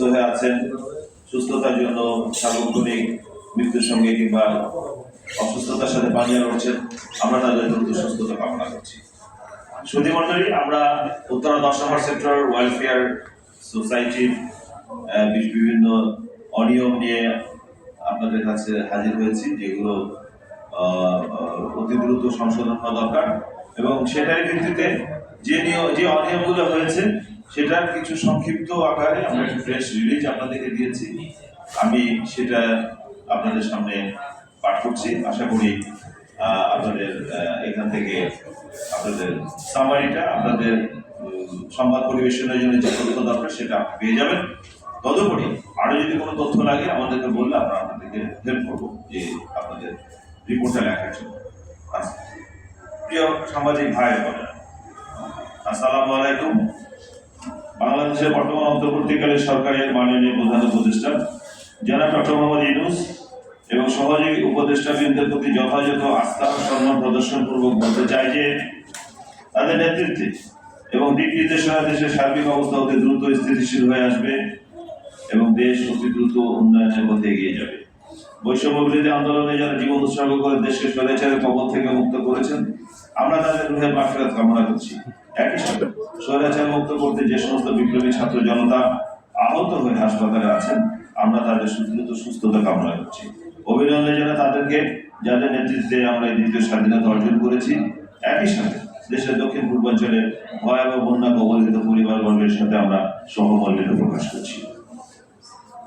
অসুস্থ হয়ে আছেন, সুস্থতার জন্য সার্বক্ষণিক মৃত্যুর সঙ্গে কিংবা অসুস্থতার সাথে পাঞ্জা করছেন আমরা তাদের দ্রুত সুস্থতা কামনা করছি। সুধী মন্ডলী আমরা উত্তরা দশ নম্বর সেক্টর ওয়েলফেয়ার সোসাইটির বিভিন্ন অনিয়ম নিয়ে আপনাদের কাছে হাজির হয়েছি, যেগুলো অতি দ্রুত সংশোধন হওয়া দরকার। এবং সেটার ভিত্তিতে যে নিয়ম যে অনিয়মগুলো হয়েছে সেটার কিছু সংক্ষিপ্ত আকারে আমরা একটা প্রেস রিলিজ আপনাদেরকে দিয়েছি। আমি সেটা আপনাদের সামনে পাঠ করছি। আশা করি আপনাদের এখান থেকে আপনাদের সামারিটা আপনাদের সংবাদ পরিবেশনের জন্য যে তথ্য দরকার সেটা পেয়ে যাবেন। তদুপরি আরও যদি কোনো তথ্য লাগে, আমাদেরকে বললে আমরা আপনাদেরকে হেল্প করব যে আপনাদের রিপোর্টটা লেখার জন্য। আচ্ছা। প্রিয় সামাজিক ভাই বলেন আসসালামু আলাইকুম। বাংলাদেশের বর্তমান অন্তর্বর্তীকালে সরকারের মাননীয় প্রধান উপদেষ্টা জনাব ডক্টর মোহাম্মদ ইউনুস এবং সহযোগী উপদেষ্টা বৃন্দের প্রতি যথাযথ আস্থা সম্মান প্রদর্শন পূর্বক বলতে চাই যে তাদের নেতৃত্বে এবং দিক নির্দেশনা দেশের সার্বিক অবস্থা অতি দ্রুত স্থিতিশীল হয়ে আসবে এবং দেশ অতি দ্রুত উন্নয়নের পথে এগিয়ে যাবে। বৈষম্য বিরোধী আন্দোলনে যারা জীবন উৎসর্গ করে দেশকে স্বৈরাচারের কবল থেকে মুক্ত করেছেন, আমরা তাদের রুহের মাফিরাত কামনা করছি। একই সাথে স্বৈরাচার মুক্ত করতে যে সমস্ত বিপ্লবী ছাত্র জনতা আহত হয়ে হাসপাতালে আছেন, আমরা তাদের সুদ্রুত সুস্থতা কামনা করছি। অভিনন্দন জানা তাদেরকে, যাদের নেতৃত্বে আমরা এই দ্বিতীয় স্বাধীনতা অর্জন করেছি। একই সাথে দেশের দক্ষিণ পূর্বাঞ্চলে ভয়াবহ বন্যা কবলিত পরিবারবর্গের সাথে আমরা সহমর্মিত প্রকাশ করছি।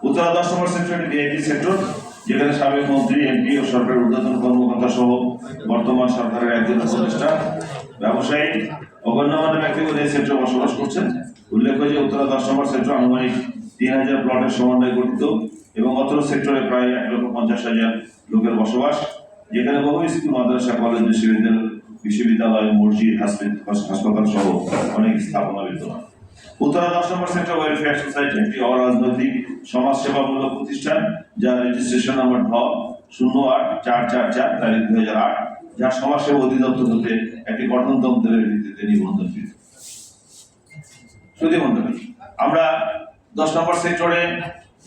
উত্তরা দশ নম্বর সেক্টরটি ডিআইটি সেক্টর, যেখানে সাবেক মন্ত্রী, এমপি ও সরকারের ঊর্ধ্বতন কর্মকর্তা সহ বর্তমান সরকারের একজন উপদেষ্টা, ব্যবসায়ী ও গণ্যমান্য ব্যক্তিগত এই সেক্টরে বসবাস করছেন। উল্লেখ্য যে উত্তরা দশ নম্বর সেক্টর আনুমানিক তিন হাজার প্লটের সমন্বয়ে গঠিত এবং অত্র সেক্টরে প্রায় এক লক্ষ পঞ্চাশ হাজার লোকের বসবাস, যেখানে বহু স্কুল, মাদ্রাসা, কলেজ বিশ্ববিদ্যালয় বিশ্ববিদ্যালয়, মসজিদ, হাসপাতাল হাসপাতাল সহ অনেক স্থাপনা বিদ্যমান। উত্তরা দশ নম্বর সেন্টার ওয়েলফেয়ার সোসাইটি একটি অরাজনৈতিক, সমাজসেবামূলক প্রতিষ্ঠান, যার রেজিস্ট্রেশন নম্বর ঢ, শূন্য আট চার চার চার, তারিখ দুই হাজার আট। যা সমাজসেবা অধিদপ্তর হতে একটি গঠনতন্ত্রের ভিত্তিতে নিবন্ধনকৃত সুধী মন্ডলী আমরা দশ নম্বর সেক্টরে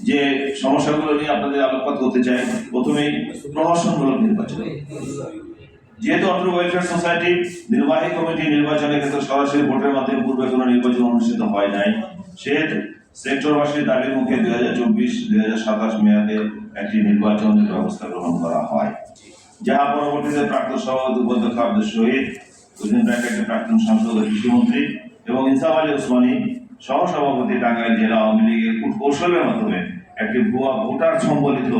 যে সমস্যাগুলো নিয়ে আপনাদের আলোকপাত করতে চাই, প্রথমেই প্রহসনমূলক নির্বাচন। যেহেতু অত্র ওয়েলফেয়ার সোসাইটি নির্বাহী কমিটি নির্বাচনের ক্ষেত্রে সরাসরি ভোটের মাধ্যমে পূর্বে কোনো নির্বাচন অনুষ্ঠিত হয় নাই, সেহেতু সেক্টরবাসীর দাবির মুখে দুই হাজার চব্বিশ, দুই হাজার সাতাশ মেয়াদে একটি নির্বাচনের ব্যবস্থা গ্রহণ করা হয়। যাহা পরবর্তীতে প্রাক্তন সভাপতি উপাধ্যক্ষ আব্দুল শহীদ উদ্দিন ব্যাংকের প্রাক্তন সাংসদ কৃষিমন্ত্রী এবং ইনসাফ আলী ওসমানী সহসভাপতি টাঙ্গাইল জেলা আওয়ামী লীগের কৌশলের মাধ্যমে একটি ভুয়া ভোটার সম্বলিত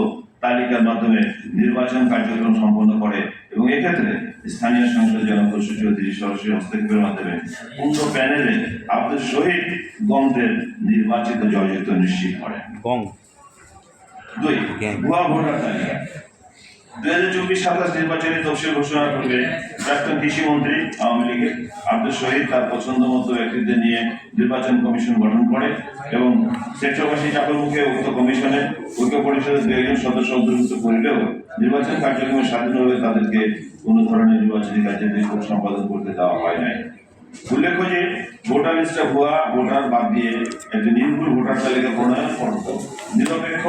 তালিকার মাধ্যমে নির্বাচন কার্যক্রম সম্পন্ন করে এবং এক্ষেত্রে স্থানীয় সংসদ জনপ্রশু চৌধুরী সরাসরি হস্তক্ষেপের মাধ্যমে পূর্ণ প্যানেলে আব্দুল শহীদ গমদের নির্বাচিত জয়যুক্ত নিশ্চিত করেন গং দুই. ভুয়া ভোটার তালিকা দুই হাজার চব্বিশ সাতাশ নির্বাচনে তফসিল ঘোষণা করবে প্রাক্তন কৃষিমন্ত্রী আওয়ামী লীগের আব্দুল শহীদ। তার পছন্দ মতো ব্যক্তিদের নিয়ে নির্বাচন কমিশন গঠন করে এবং সেক্টরবাসী চাপের মুখে উক্ত কমিশনে ঐক্য পরিষদের দু সদস্য অন্তর্ভুক্ত করিলেও নির্বাচন কার্যক্রমে স্বাধীনভাবে তাদেরকে কোনো ধরনের নির্বাচনী কার্যের সম্পাদন করতে দেওয়া হয় নাই। উল্লেখ্য যে ভোটার লিস্টে ভুয়া, ভোটার বাদ দিয়ে একটি নির্ভুল ভোটার তালিকা প্রণয়ন করত নিরপেক্ষ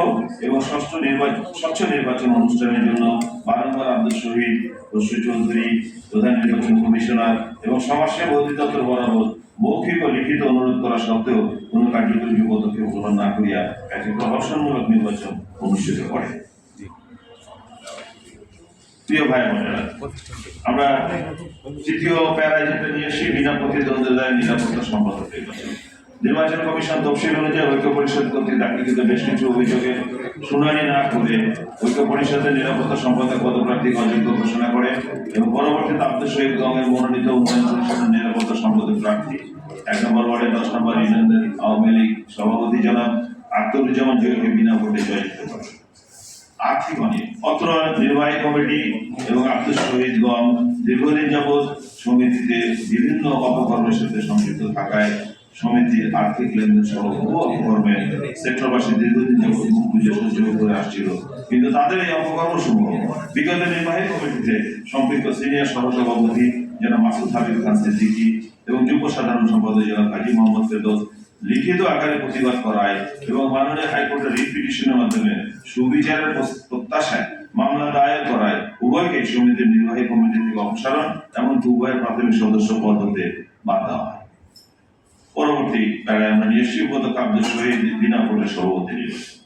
এবং ষষ্ঠ নির্বাচন, স্বচ্ছ নির্বাচন অনুষ্ঠানের জন্য বারংবার আব্দুল শহীদ রশু চৌধুরী, প্রধান নির্বাচন কমিশনার এবং সমাজসেবা অধিদপ্তর বরাবর মৌখিক ও লিখিত অনুরোধ করা সত্ত্বেও কোনো কার্যকরী পদক্ষেপ গ্রহণ না করিয়া একটি প্রহসনমূলক নির্বাচন অনুষ্ঠিত করে। প্রিয় ভাই বোনেরা, আমরা তৃতীয় প্যারা যেটা নিয়ে এসেছি বিনা প্রতিদ্বন্দ্বিতায় নিরাপত্তা সম্পর্ক নির্বাচন নির্বাচন কমিশন তফসিল অনুযায়ী ঐক্য পরিষদ কর্তৃক দাখিলকৃত বেশ কিছু অভিযোগে শুনানি না করে ঐক্য পরিষদের নিরাপত্তা সম্পাদক পদপ্রার্থীকে অযোগ্য ঘোষণা করে এবং পরবর্তীতে আব্দুল শহীদ গঙ্গের মনোনীত উন্নয়ন পরিষদের নিরাপত্তা সম্পাদক প্রার্থী, এক নম্বর ওয়ার্ডের দশ নম্বর ইউনিয়নের আওয়ামী লীগ সভাপতি জনাব আক্তরুজ্জামান জয়কে বিনা ভোটে জয়যুক্ত করে আর্থিক অনিয়ম। অত্র নির্বাহী কমিটি এবং আব্দুল শহীদ গম দীর্ঘদিন যাবৎ সমিতিতে বিভিন্ন অপকর্মের সাথে সম্পৃক্ত থাকায় সমিতির আর্থিক লেনদেন সহ বহু অপকর্মে সেক্টরবাসী দীর্ঘদিন যাবৎ মুখ বুঝে সহ্য করে আসছিল। কিন্তু তাদের এই অপকর্ম সমূহ বিগত নির্বাহী কমিটিতে সম্পৃক্ত সিনিয়র সহসভাপতি যেন মাসুদ হাবিব খান সিদ্দিকী এবং যুব সাধারণ সম্পাদক জেলা কাজী মোহাম্মদ ফেরদৌস লিখিত আকারে প্রতিবাদ করায় এবং মাননীয় হাইকোর্টের রিট পিটিশনের মাধ্যমে সুবিচারের প্রত্যাশায় মামলা দায়ের করায় উভয়কে সমিতির নির্বাহী কমিটি থেকে অপসারণ এমনকি উভয়ের প্রাথমিক সদস্য পদ হতে বাধ্য হয়। পরবর্তী প্যারায় আমরা নিয়ে এসেছি উপত কাব্য শহীদ বিনা ভোটে সভাপতি নির্বাচন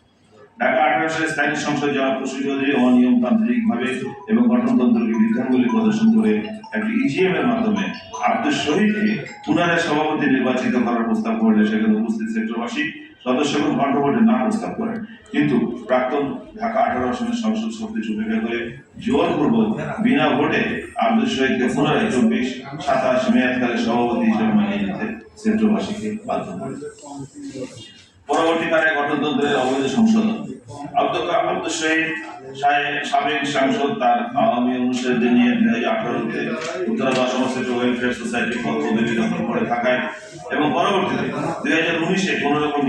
আঠারো স্থানীয় সংসদ জনাব প্রসূ চৌধুরী অনিয়মতান্ত্রিক ভাবে এবং গঠনতন্ত্রকে বিধানগুলি প্রদর্শন করে একটি ইজিএম এর মাধ্যমে আব্দুল শহীদকে পুনরায় সভাপতি নির্বাচিত করার প্রস্তাব করলে সেখানে উপস্থিত সেক্টরবাসী সদস্যগণ কণ্ঠভোটে না প্রস্তাব করেন কিন্তু প্রাক্তন ঢাকা আঠারো আসনের সংসদ সদস্য উপেক্ষা করে জোরপূর্বক বিনা ভোটে আব্দুল শহীদকে পুনরায় চব্বিশ সাতাশ মেয়াদকালে সভাপতি হিসেবে মানিয়ে নিতে সেক্টরবাসীকে বাধ্য করে। পরবর্তীকালে গঠনতন্ত্রের অবৈধ সংশোধন। আব্দুল আব্দুল শহীদ সাবেক সাংসদ তার আওয়ামী নিয়ে সেক্টর ওয়েলফেয়ার সোসাইটি দখল করে থাকায় এবং পরবর্তীতে হাজার উনিশে কোন রকম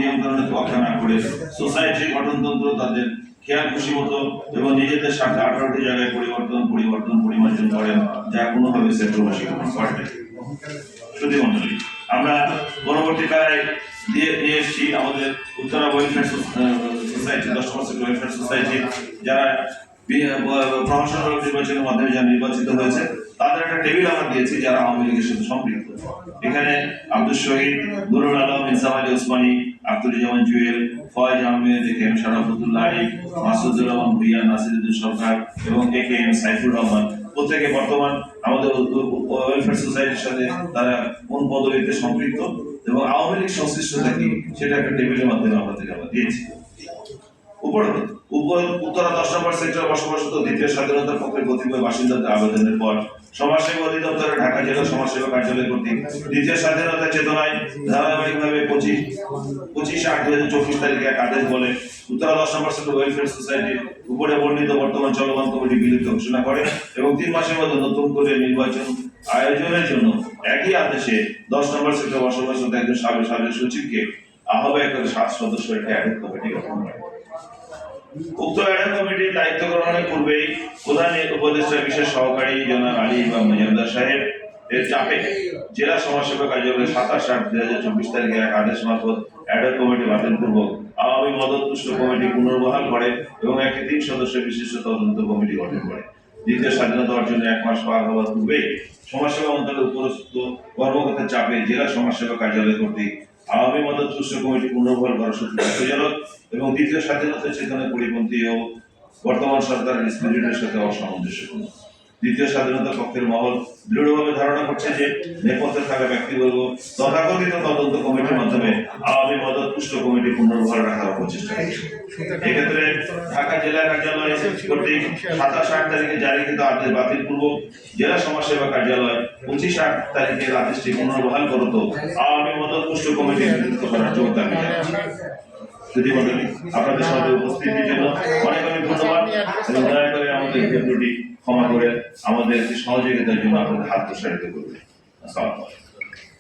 না করে সোসাইটির গঠনতন্ত্র তাদের খেয়াল খুশি মতো এবং নিজেদের স্বার্থে আঠারোটি জায়গায় পরিবর্তন পরিবর্তন, পরিমার্জন করেন যা কোনোভাবে সেক্টরবাসী গ্রহণ করে শুধু আমরা পরবর্তী কালে এসেছি আমাদের উত্তরা ওয়েলফেয়ার সোসাইটি দশ পার্সেন্ট ওয়েলফেয়ার সোসাইটি যারা প্রফেশনাল নির্বাচনের মাধ্যমে যারা নির্বাচিত হয়েছে, তাদের একটা টেবিল আমরা দিয়েছি যারা আওয়ামী লীগের সাথে সম্পৃক্ত। এখানে Abdul Shahid, Nurul Alam, Insam Ali Abdul Jewel, Foyez Ahmed, A K M Masudur Rahman Bhuiyan, Nasiruddin Sarkar এবং A K M Saifur Rahman. প্রত্যেকে বর্তমান আমাদের ওয়েলফেয়ার সোসাইটির সাথে তারা কোন পদবিতে সম্পৃক্ত এবং আওয়ামী লীগ সংশ্লিষ্টতা কি সেটা একটা টেবিলের মাধ্যমে আমাদের আমরা দিয়েছি। উপর উত্তরা দশ নম্বর সেক্টরে দ্বিতীয় স্বাধীনতার পক্ষে কতিপয় বাসিন্দাদের আবেদনের পর সমাজসেবা অধিদপ্তরের ঢাকা জেলা সমাজসেবা কার্যালয় দ্বিতীয় স্বাধীনতা চেতনায় ধারাবাহিকভাবে পঁচিশ পঁচিশ আট হাজার চব্বিশ তারিখে এক আদেশ বলে উত্তরা দশ নম্বর সেক্টর ওয়েলফেয়ার উপরে বর্ণিত বর্তমান চলমান কমিটি বিলুপ্ত ঘোষণা করে এবং তিন মাসের মধ্যে নতুন করে নির্বাচন আয়োজনের জন্য একই আদেশে দশ নম্বর সেক্টর বসবাসরত একজন সাবেক সাবেক সচিবকে আহ্বায়ক সাত সদস্য একটি কমিটি গঠন করে উক্ত অ্যাডক কমিটির দায়িত্ব গ্রহণের প্রধান উপদেষ্টা বিশেষ সহকারী জনাব আলী মজামদার সাহেব এর চাপে জেলা সমাজসেবা সাতাশ আট দুই হাজার চব্বিশ তারিখে এক আদেশ মারফত কমিটি আওয়ামী মদতপুষ্ট কমিটি পুনর্বহাল করে এবং একটি তিন সদস্য বিশিষ্ট তদন্ত কমিটি গঠন করে। দ্বিতীয় স্বাধীনতা অর্জনের এক মাস পার হওয়ার পূর্বেই সমাজসেবা মন্ত্রণালয়ের উপরস্থ কর্মকর্তার চাপে জেলা সমাজসেবা কার্যালয় কর্তৃক আওয়ামী মদত তুষ্ট কমিটি পুনর্বার করা সুযোগ এবং দ্বিতীয় স্বাধীনতা চেতনা পরিপন্থী ও বর্তমান সরকারের স্পিরিটের সাথে অসামঞ্জস্যপূর্ণ। দ্বিতীয় স্বাধীনতা পক্ষের মহল দৃঢ়ভাবে ধারণা করছে যে নেপথ্যে থাকা ব্যক্তিবর্গ তথাকথিত তদন্ত কমিটির মাধ্যমে আওয়ামী মদত পুষ্ট কমিটি পুনর্বহাল রাখার প্রচেষ্টা এক্ষেত্রে ঢাকা জেলা কার্যালয় কর্তৃক সাতাশ আট তারিখে জারিকৃত আদেশ বাতিল পূর্বক জেলা সমাজসেবা কার্যালয় পঁচিশ আট তারিখের আদেশটি পুনর্বহাল করত আওয়ামী মদত পুষ্ট কমিটি নেতৃত্ব করার জোর দাবি আপনাদের সঙ্গে উপস্থিতির জন্য অনেক অনেক ধন্যবাদ এবং দয়া করে আমাদের ক্ষেত্রটি ক্ষমা করে আমাদের সহযোগিতার জন্য আপনাদের হাত প্রসারিত করবে। আসসালামু আলাইকুম।